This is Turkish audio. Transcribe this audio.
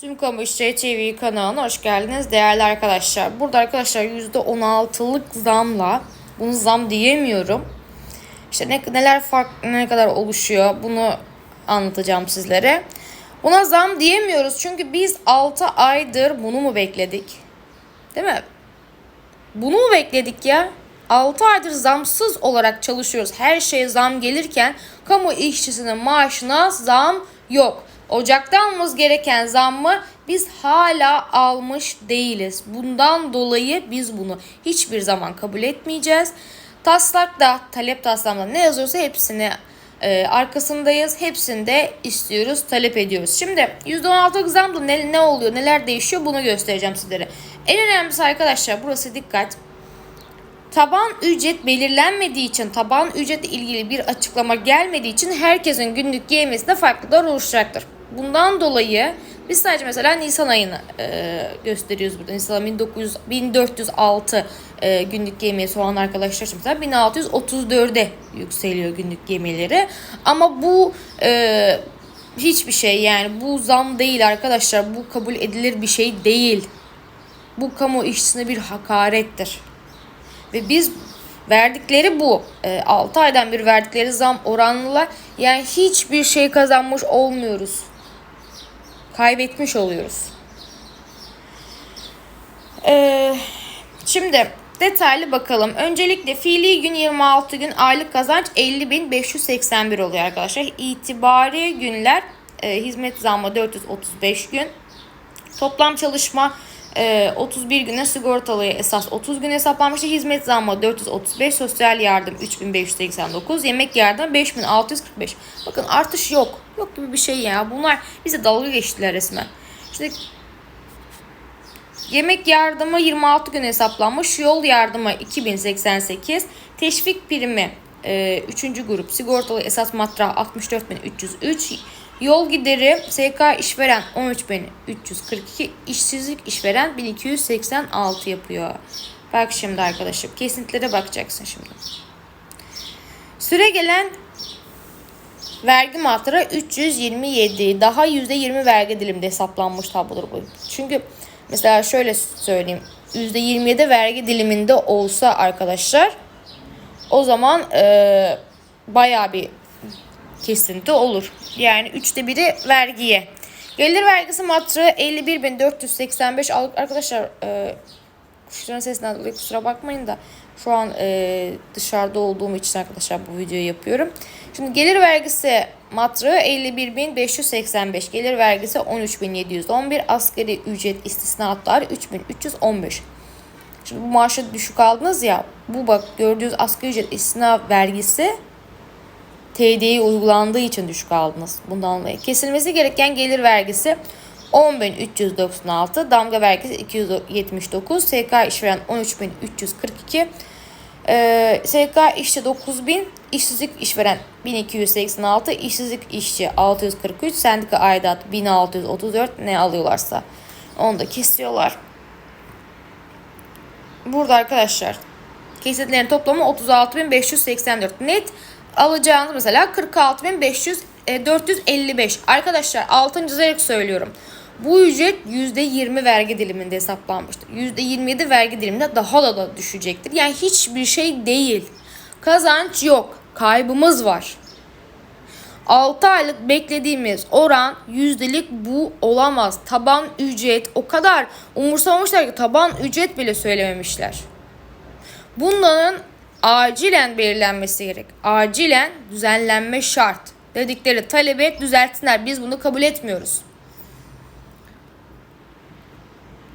Tüm Kamu İşçileri TV kanalına hoş geldiniz değerli arkadaşlar. Burada arkadaşlar %16'lık zamla, bunu zam diyemiyorum. İşte ne, neler fark ne kadar oluşuyor bunu anlatacağım sizlere. Buna zam diyemiyoruz çünkü biz 6 aydır bunu mu bekledik? Değil mi? Bunu mu bekledik ya? 6 aydır zamsız olarak çalışıyoruz. Her şeye zam gelirken kamu işçisinin maaşına zam yok. Ocakta almamız gereken zammı biz hala almış değiliz. Bundan dolayı biz bunu hiçbir zaman kabul etmeyeceğiz. Taslakta, talep taslağında ne yazıyorsa hepsini e, arkasındayız. Hepsini de istiyoruz, talep ediyoruz. Şimdi %16 zamda ne, ne oluyor, neler değişiyor bunu göstereceğim sizlere. En önemlisi arkadaşlar burası dikkat. Taban ücret belirlenmediği için, taban ücretle ilgili bir açıklama gelmediği için herkesin günlük yemesinde farklılıklar oluşacaktır. Bundan dolayı biz sadece mesela Nisan ayını e, gösteriyoruz burada. Nisan 1900, 1406 e, günlük yemiyesi olan arkadaşlar için mesela 1634'e yükseliyor günlük yemeleri. Ama bu e, hiçbir şey yani bu zam değil arkadaşlar. Bu kabul edilir bir şey değil. Bu kamu işçisine bir hakarettir. Ve biz verdikleri bu. E, 6 aydan bir verdikleri zam oranlılar. Yani hiçbir şey kazanmış olmuyoruz. Kaybetmiş oluyoruz. E, şimdi detaylı bakalım. Öncelikle fiili gün 26 gün aylık kazanç 50.581 oluyor arkadaşlar. İtibari günler e, hizmet zammı 435 gün. Toplam çalışma e, 31 güne sigortalıya esas 30 gün hesaplanmıştı. Hizmet zammı 435, sosyal yardım 3589, yemek yardımı 5645. Bakın artış yok. Yok gibi bir şey ya. Bunlar bize dalga geçtiler resmen. Şimdi Yemek yardımı 26 gün hesaplanmış. Yol yardımı 2088. Teşvik primi 3. grup sigortalı esas matrah 64303. Yol gideri SK işveren 13342. işsizlik işveren 1286 yapıyor. Bak şimdi arkadaşım kesintilere bakacaksın şimdi. Süre gelen vergi matrahı 327. Daha %20 vergi dilimde hesaplanmış tablodur bu. Çünkü Mesela şöyle söyleyeyim. %27 vergi diliminde olsa arkadaşlar o zaman e, bayağı bir kesinti olur. Yani üçte biri vergiye. Gelir vergisi matrahı 51.485 arkadaşlar e, kuşların sesinden dolayı kusura bakmayın da şu an e, dışarıda olduğum için arkadaşlar bu videoyu yapıyorum. Şimdi gelir vergisi matrahı 51.585. Gelir vergisi 13.711. Asgari ücret istisnatlar 3.315. Şimdi bu maaşı düşük aldınız ya. Bu bak gördüğünüz asgari ücret istisna vergisi TD'ye uygulandığı için düşük aldınız. Bundan dolayı. Kesilmesi gereken gelir vergisi 10.396, damga vergisi 279, SK işveren 13.342, ee, SK işçi 9000, işsizlik işveren 1286, işsizlik işçi 643, sendika aidat 1634 ne alıyorlarsa onu da kesiyorlar. Burada arkadaşlar kesintilerin toplamı 36.584 net alacağınız mesela 46.500 455. Arkadaşlar altın çizerek söylüyorum. Bu ücret %20 vergi diliminde hesaplanmıştır. %27 vergi diliminde daha da, da düşecektir. Yani hiçbir şey değil. Kazanç yok. Kaybımız var. 6 aylık beklediğimiz oran yüzdelik bu olamaz. Taban ücret o kadar umursamamışlar ki taban ücret bile söylememişler. Bunların acilen belirlenmesi gerek. Acilen düzenlenme şart dedikleri talebi düzeltsinler. Biz bunu kabul etmiyoruz.